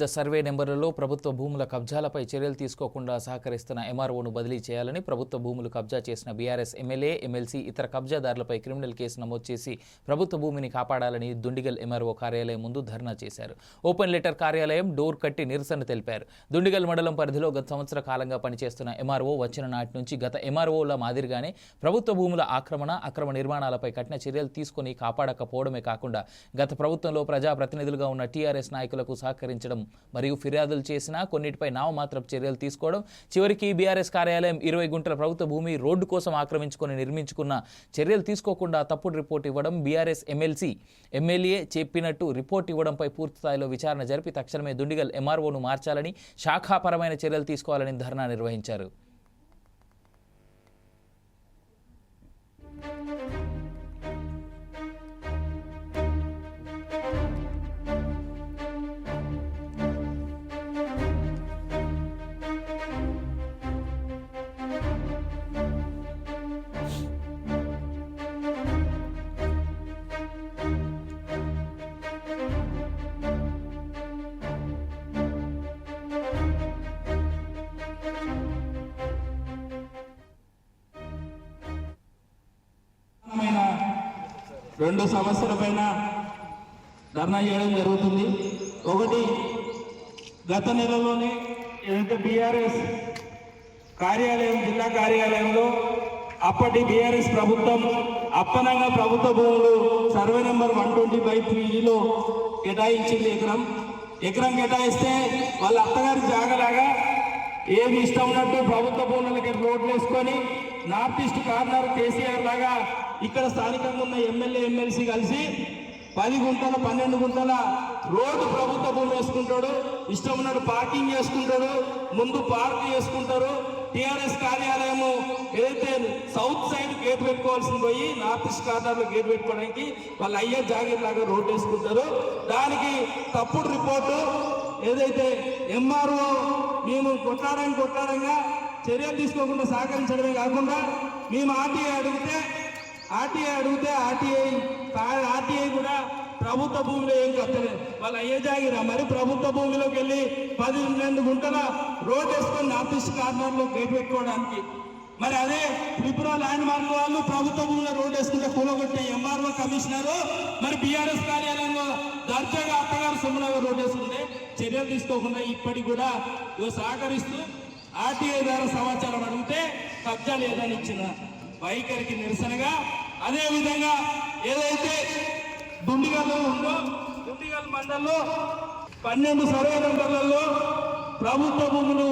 వివిధ సర్వే నెంబర్లలో ప్రభుత్వ భూముల కబ్జాలపై చర్యలు తీసుకోకుండా సహకరిస్తున్న ఎంఆర్ఓను బదిలీ చేయాలని ప్రభుత్వ భూములు కబ్జా చేసిన బీఆర్ఎస్ ఎమ్మెల్యే ఎమ్మెల్సీ ఇతర కబ్జాదారులపై క్రిమినల్ కేసు నమోదు చేసి ప్రభుత్వ భూమిని కాపాడాలని దుండిగల్ ఎంఆర్ఓ కార్యాలయం ముందు ధర్నా చేశారు. ఓపెన్ లెటర్ కార్యాలయం డోర్ కట్టి నిరసన తెలిపారు. దుండిగల్ మండలం పరిధిలో గత సంవత్సర కాలంగా పనిచేస్తున్న ఎంఆర్ఓ వచ్చిన నాటి నుంచి గత ఎంఆర్ఓల మాదిరిగానే ప్రభుత్వ భూముల ఆక్రమణ అక్రమ నిర్మాణాలపై కఠిన చర్యలు తీసుకుని కాపాడకపోవడమే కాకుండా గత ప్రభుత్వంలో ప్రజాప్రతినిధులుగా ఉన్న టీఆర్ఎస్ నాయకులకు సహకరించడం మరియు ఫిర్యాదులు చేసినా కొన్నిటిపై నామమాత్రపు చర్యలు తీసుకోవడం చివరికి బీఆర్ఎస్ కార్యాలయం ఇరవై గుంటల ప్రభుత్వ భూమి రోడ్డు కోసం ఆక్రమించుకొని నిర్మించుకున్న చర్యలు తీసుకోకుండా తప్పుడు రిపోర్ట్ ఇవ్వడం బీఆర్ఎస్ ఎమ్మెల్సీ ఎమ్మెల్యే చెప్పినట్టు రిపోర్ట్ ఇవ్వడంపై పూర్తిస్థాయిలో విచారణ జరిపి తక్షణమే దుండిగల్ ఎంఆర్ఓను మార్చాలని శాఖాపరమైన చర్యలు తీసుకోవాలని ధర్నా నిర్వహించారు. రెండు సమస్యల పైన ధర్నా చేయడం జరుగుతుంది. ఒకటి గత నెలలోనే ఏదైతే బీఆర్ఎస్ కార్యాలయం జిల్లా కార్యాలయంలో అప్పటి బీఆర్ఎస్ ప్రభుత్వం అప్పనంగా ప్రభుత్వ భూములు survey number one twenty by త్రీలో కేటాయించింది ఎకరం. ఎకరం కేటాయిస్తే వాళ్ళ అత్తగారి జాగలాగా ఏమి ఇష్టం ఉన్నట్టు ప్రభుత్వ భూములకి రోడ్లు వేసుకొని నార్త్ ఈస్ట్ కార్నర్ కేసీఆర్ లాగా ఇక్కడ స్థానికంగా ఉన్న ఎమ్మెల్యే ఎమ్మెల్సీ కలిసి పది గుంటల పన్నెండు గుంటల రోడ్డు ప్రభుత్వ భూమి వేసుకుంటాడు. ఇష్టం ఉన్నాడు పార్కింగ్ చేసుకుంటాడు. ముందు పార్క్ చేసుకుంటారు. టీఆర్ఎస్ కార్యాలయము ఏదైతే సౌత్ సైడ్ గేట్ పెట్టుకోవాల్సింది పోయి నార్త్ ఈస్ట్ కార్నర్లో గేట్ పెట్టుకోవడానికి వాళ్ళు అయ్యే జాగీర్ లాగా రోడ్డు వేసుకుంటారు. దానికి తప్పుడు రిపోర్టు ఏదైతే ఎంఆర్ఓ మేము కొట్లాడని కొట్లాడంగా చర్యలు తీసుకోకుండా సహకరించడమే కాకుండా మేము ఆర్టీఐ అడిగితే ఆర్టీఐ అడిగితే ఆర్టీఐ ఆర్టీఐ కూడా ప్రభుత్వ భూమిలో ఏం కట్టలేదు. వాళ్ళు అయ్యే జాగిరా మరి ప్రభుత్వ భూమిలోకి వెళ్ళి పన్నెండు గుంటల రోడ్ వేసుకొని నార్త్ ఈస్ట్ కార్నర్లో గేట్ పెట్టుకోవడానికి. మరి అదే త్రిపుర ల్యాండ్ మార్క్ వాళ్ళు ప్రభుత్వ భూమిలో రోడ్ వేసుకుంటే కూలగొట్టే ఎంఆర్ఓ కమిషనర్ మరి బీఆర్ఎస్ కార్యాలయంలో దర్జాగా అత్తగారు సొమ్ములాగా రోడ్ వేసుకుంటే చర్యలు తీసుకోకుండా ఇప్పటికి కూడా సహకరిస్తూ ఆర్టీఐ ద్వారా సమాచారం అడిగితే కబ్జా లేదని ఇచ్చిన వైఖరికి నిరసనగా అదే విధంగా ఏదైతే దుండిగల్లో ఉందో దుండిగల్ మండలంలో పన్నెండు సర్వే నెంబర్లలో ప్రభుత్వ భూములు